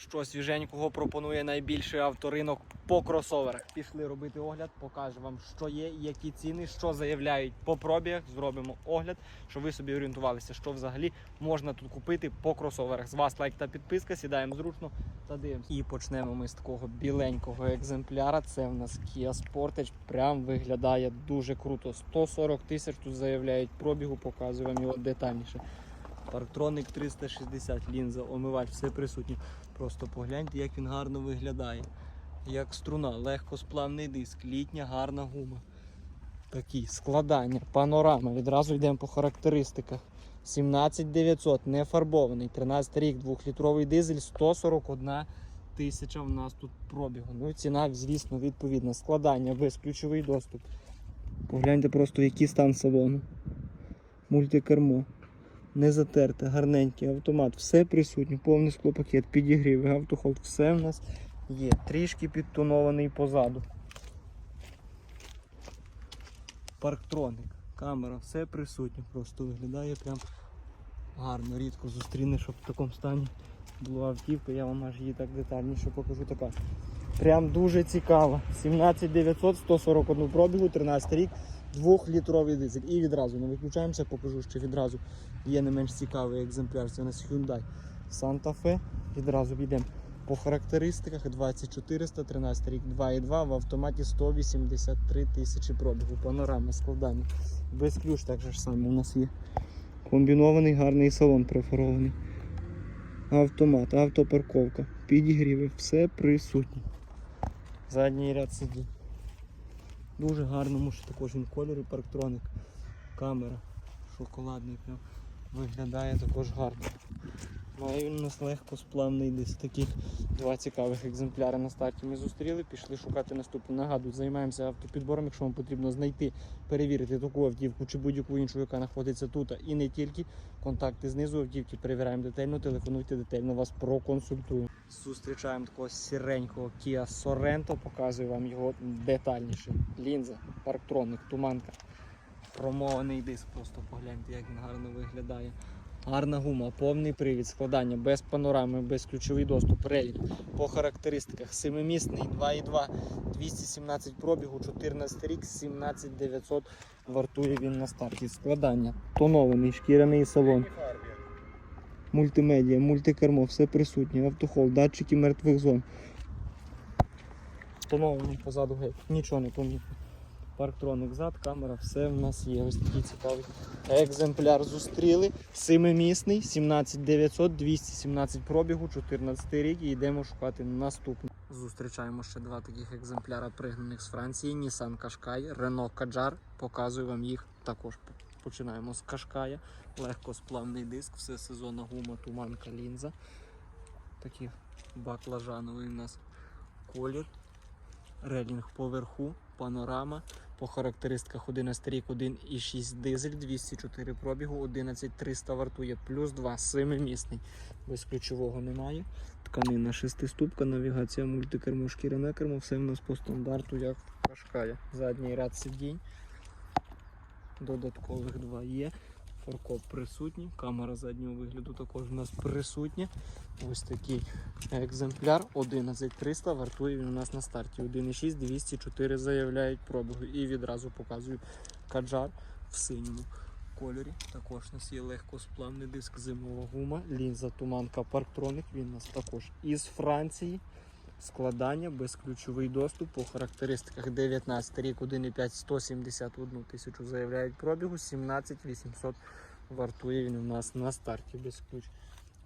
що свіженького пропонує найбільший авторинок по кросоверах. Пішли робити огляд, покажу вам, що є, які ціни, що заявляють по пробігах. Зробимо огляд, щоб ви собі орієнтувалися, що взагалі можна тут купити по кросоверах. З вас лайк та підписка, сідаємо зручно та дивимося. І почнемо ми з такого біленького екземпляра. Це в нас Kia Sportage. Прям виглядає дуже круто. 140 тисяч тут заявляють пробігу, показую вам його детальніше. Парктроник 360, лінза, омивач, все присутнє. Просто погляньте, як він гарно виглядає. Як струна, легкосплавний диск, літня гарна гума. Такі складання, панорама. Відразу йдемо по характеристиках. 17900, не фарбований, 13 рік, 2-літровий дизель, 141 тисяча в нас тут пробігу. Ну і ціна, звісно, відповідна. Складання, безключовий доступ. Погляньте просто, який стан салону. Мультикермо. Не затерте, гарненький автомат, все присутнє, повний склопакет, підігрів, автохолд, все в нас є. Трішки підтонований позаду. Парктроник, камера, все присутнє, просто виглядає прям гарно, рідко зустрінеш, щоб в такому стані була автівка, я вам аж її так детальніше покажу така. Прям дуже цікава. 17900, 141 пробігу, 13 рік, 2-літровий дизель. І відразу не виключаємося, покажу, що відразу є не менш цікавий екземпляр. Це у нас Hyundai Santa Fe. Відразу підемо по характеристиках 2400, 13 рік, 2,2 в автоматі 183 тисячі пробігу. Панорама складання. Без ключ так же ж саме у нас є. Комбінований гарний салон преферований. Автомат, автопарковка, підігріви, все присутнє. Задній ряд сидінь. Дуже гарному що також він кольорі парктроник. Камера шоколадний прям виглядає також гарно. Має він у нас легко сплавний десь таких два цікавих екземпляри на старті ми зустріли, пішли шукати наступну. Нагадую, займаємося автопідбором, якщо вам потрібно знайти, перевірити таку автівку чи будь-яку іншу, яка знаходиться тут, і не тільки. Контакти знизу автівки перевіряємо детально, телефонуйте детально, вас проконсультуємо. Зустрічаємо такого сіренького Kia Sorento, показую вам його детальніше. Лінза, парктроник, туманка. Промований диск, просто погляньте, як він гарно виглядає. Гарна гума, повний привід, складання, без панорами, без ключовий доступ, релінг. По характеристиках семимісний 2,2, 217 пробігу, 14 рік, 17900 вартує він на старті. Складання, тонований, шкіряний салон, мультимедіа, мультикермо, все присутнє, автохол, датчики мертвих зон. Тонований позаду геть, нічого не помітно. Парктроник зад, камера, все в нас є. Ось такий цікавий екземпляр зустріли. Семимісний, 17900, 217 пробігу, 14 рік і йдемо шукати наступний. Зустрічаємо ще два таких екземпляра пригнаних з Франції. Nissan Qashqai, Renault Kadjar. Показую вам їх також. Починаємо з Qashqai. Легкосплавний диск, все сезонна гума, туманка, лінза. Такий баклажановий у нас колір. Релінг поверху, панорама. По характеристиках 11 рік, 1,6 дизель, 204 пробігу, 11300 вартує, плюс 2, 7-місний. Без ключового немає. Тканина шестиступка, навігація, мультикермо, шкіряне кермо, все в нас по стандарту, як в Кашкая. Задній ряд сидінь. Додаткових два є. Форкоп присутній, камера заднього вигляду також у нас присутня. Ось такий екземпляр 11300 вартує він у нас на старті. 1,6 204 заявляють пробігу. І відразу показую каджар в синьому кольорі. Також у нас є легкосплавний диск зимова гума, лінза туманка парктроник. Він у нас також із Франції. Складання, безключовий доступ по характеристиках 19 рік, 1,5 171 тисячу заявляють пробігу, 17 800 вартує він у нас на старті без ключ.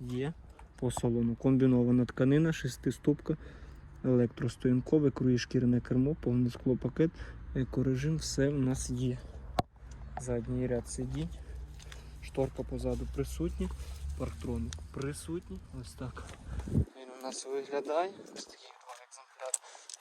Є по салону. Комбінована тканина, шестиступка, електростоянкове, круїз шкіряне кермо, повний склопакет, екорежим, все в нас є. Задній ряд сидінь, шторка позаду присутня, парктроник присутній. Ось так у нас виглядає. Ось такий два екземпляри.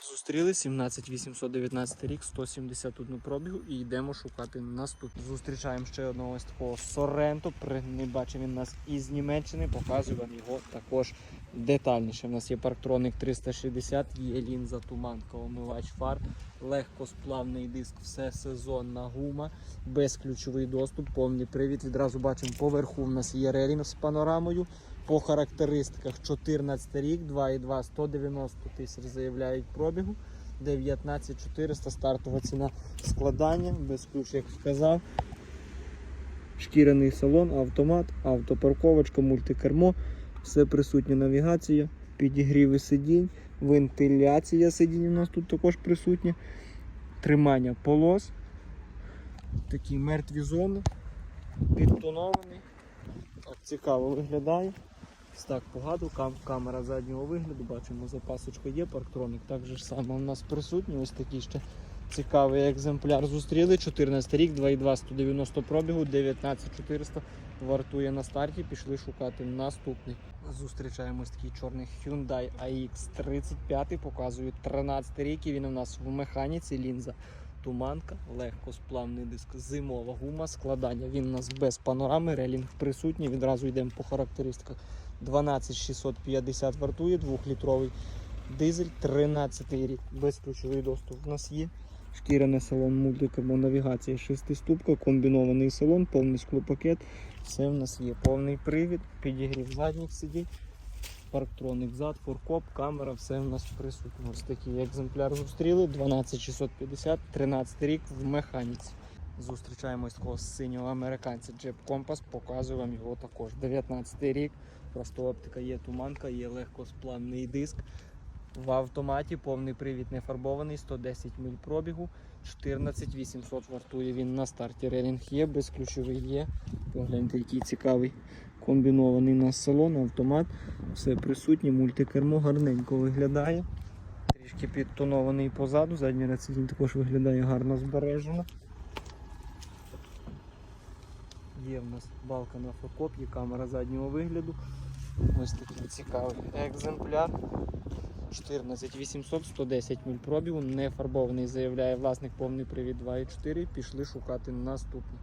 Зустріли 17 819 рік, 171 пробігу і йдемо шукати наступний. Зустрічаємо ще одного ось такого Соренто. Не бачимо він нас із Німеччини. Показую вам його також детальніше. У нас є парктроник 360, є лінза туманка, омивач фар, легкосплавний диск, все сезонна гума, безключовий доступ, повний привід. Відразу бачимо поверху. У нас є релінг з панорамою. По характеристиках 14 рік, 2,2, 190 тисяч заявляють пробігу. 19 400 стартова ціна складання, без ключ, як сказав. Шкіряний салон, автомат, автопарковочка, мультикермо, все присутня навігація, підігріви сидінь, вентиляція сидінь у нас тут також присутня, тримання полос, такі мертві зони, підтонований. Цікаво виглядає. Так погадав, кам камера заднього вигляду, бачимо, запасочка є, парктроник так же ж само у нас присутній. Ось такий ще цікавий екземпляр зустріли. 14 рік, 2,2 190 пробігу, 19400 вартує на старті. Пішли шукати наступний. Зустрічаємо ось такий чорний Hyundai AX35, показує 13 рік і він у нас в механіці лінза. Туманка, легкосплавний диск, зимова гума, складання. Він у нас без панорами, релінг присутній. Відразу йдемо по характеристиках. 12650 вартує, 2-літровий дизель, 13 рік. Безключовий доступ у нас є. Шкіряний салон, мультикермо, навігація, шестиступка, комбінований салон, повний склопакет. Все в нас є. Повний привід, підігрів задніх сидінь, парктроник зад, форкоп, камера, все в нас присутнє. Ось такий екземпляр зустріли. 12650, 13 рік в механіці. Зустрічаємо ось такого синього американця Jeep Compass, показую вам його також. 19 рік, просто оптика є туманка, є легкосплавний диск. В автоматі повний привід не фарбований, 110 миль пробігу, 14 800 вартує він на старті. Релінг є, безключовий є. Погляньте, який цікавий комбінований у нас салон, автомат, все присутнє, мультикермо гарненько виглядає. Трішки підтонований позаду, задній ряд також виглядає гарно збережено. Є в нас балка на фокоп, є камера заднього вигляду. Ось такий цікавий екземпляр. 14800, 110 міль пробігу, не фарбований, заявляє власник повний привід 2.4. Пішли шукати наступний.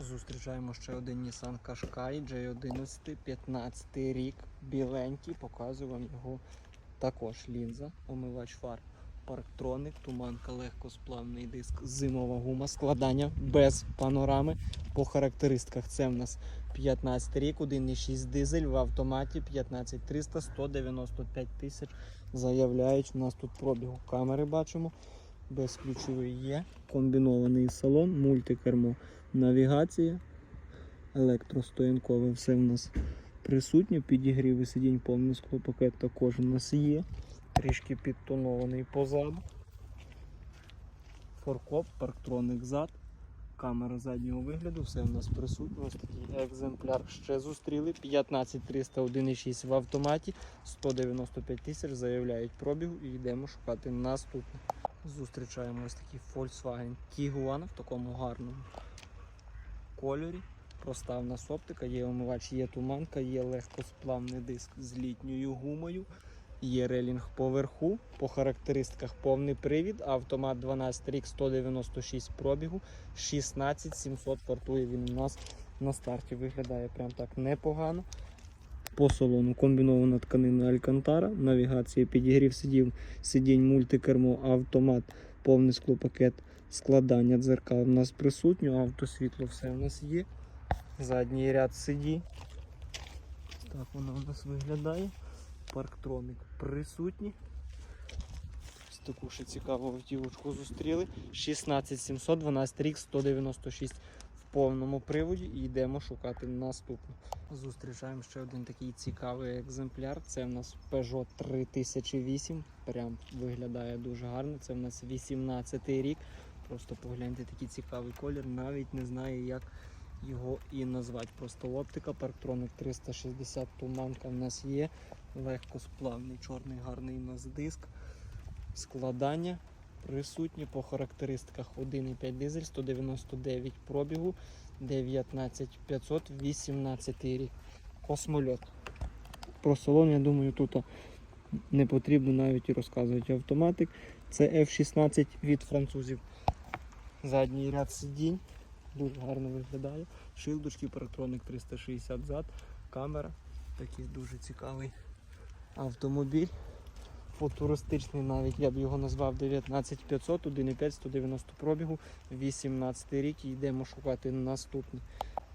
Зустрічаємо ще один Nissan Qashqai J11, 15 рік, біленький, показую вам його також лінза, омивач фар, парктроник, туманка, легкосплавний диск, зимова гума, складання без панорами. По характеристиках це в нас 15 рік, 1,6 дизель в автоматі 15300, 195 тисяч. Заявляють, у нас тут пробігу камери бачимо. Безключовий є. Комбінований салон, мультикермо, навігація, електростоянкове, все в нас присутнє. Підігріви сидінь, повний склопакет також у нас є. Трішки підтонований позаду. Форкоп, парктроник зад. Камера заднього вигляду, все в нас присутнє. Ось такий екземпляр ще зустріли. 15300 1,6 в автоматі, 195 тисяч заявляють пробігу і йдемо шукати наступний. Зустрічаємо ось такий Volkswagen Tiguan в такому гарному кольорі. Проста в нас оптика, є омивач, є туманка, є легкосплавний диск з літньою гумою. Є релінг поверху, по характеристиках повний привід, автомат 12 рік 196 пробігу, 16 700 вартує він у нас на старті. Виглядає прям так непогано. По салону комбінована тканина Алькантара, навігація підігрів сидів, сидінь, мультикермо, автомат, повний склопакет, складання дзеркал у нас присутньо, автосвітло все у нас є. Задній ряд сидінь. Так воно у нас виглядає. Парктроник присутній. Ось таку ще цікаву автівочку зустріли. 16700, 12 рік, 196 в повному приводі і йдемо шукати наступну. Зустрічаємо ще один такий цікавий екземпляр. Це в нас Peugeot 3008. Прям виглядає дуже гарно. Це в нас 18 рік. Просто погляньте такий цікавий колір. Навіть не знаю, як його і назвати. Просто оптика, парктроник 360 туманка в нас є. Легкосплавний, чорний гарний у нас диск. Складання присутні по характеристиках 1,5 дизель, 199 пробігу, 19500, 18 рік. Космольот. Про салон, я думаю, тут не потрібно навіть розказувати автоматик. Це F16 від французів. Задній ряд сидінь. Дуже гарно виглядає. Шилдочки, парктроник 360 зад, камера. Такий дуже цікавий автомобіль. Футуристичний навіть я б його назвав 19500, 1,5 190 пробігу, 18 рік і йдемо шукати наступний.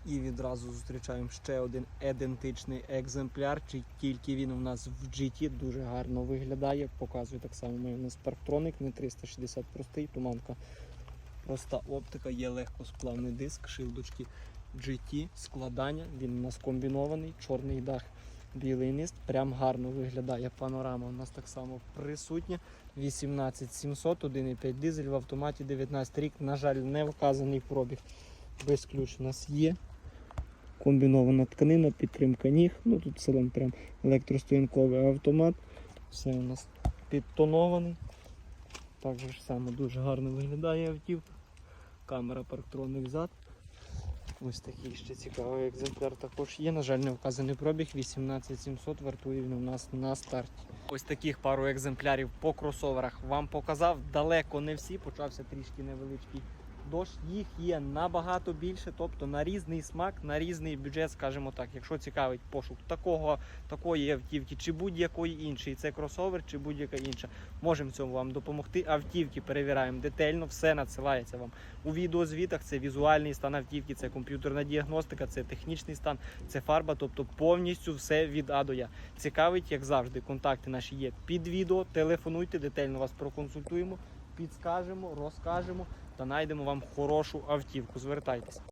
І відразу зустрічаємо ще один ідентичний екземпляр. Чи тільки він у нас в GT дуже гарно виглядає. Показує так само у нас парктроник, не 360 простий, туманка. Проста оптика, є легкосплавний диск, шилдочки GT, складання. Він у нас комбінований, чорний дах, білий низ. Прям гарно виглядає. Панорама у нас так само присутня. 18700, 1,5 дизель в автоматі 19 рік. На жаль, не вказаний пробіг. Без ключ у нас є. Комбінована тканина, підтримка ніг. Ну тут в цілому прям електростоянковий автомат. Все у нас підтонований. Так же ж само дуже гарно виглядає автівка. Камера парктронних зад. Ось такий ще цікавий екземпляр також є. На жаль, не вказаний пробіг. 18700 вартує він у нас на старті. Ось таких пару екземплярів по кросоверах вам показав. Далеко не всі. Почався трішки невеличкий дощ. Їх є набагато більше, тобто на різний смак, на різний бюджет, скажімо так. Якщо цікавить пошук такого, такої автівки, чи будь-якої іншої, це кросовер, чи будь-яка інша. Можемо цьому вам допомогти. Автівки перевіряємо детально, все надсилається вам у відеозвітах. Це візуальний стан автівки, це комп'ютерна діагностика, це технічний стан, це фарба, тобто повністю все від А до Я. Цікавить, як завжди, контакти наші є під відео. Телефонуйте, детально вас проконсультуємо, підскажемо, розкажемо та знайдемо вам хорошу автівку. Звертайтеся.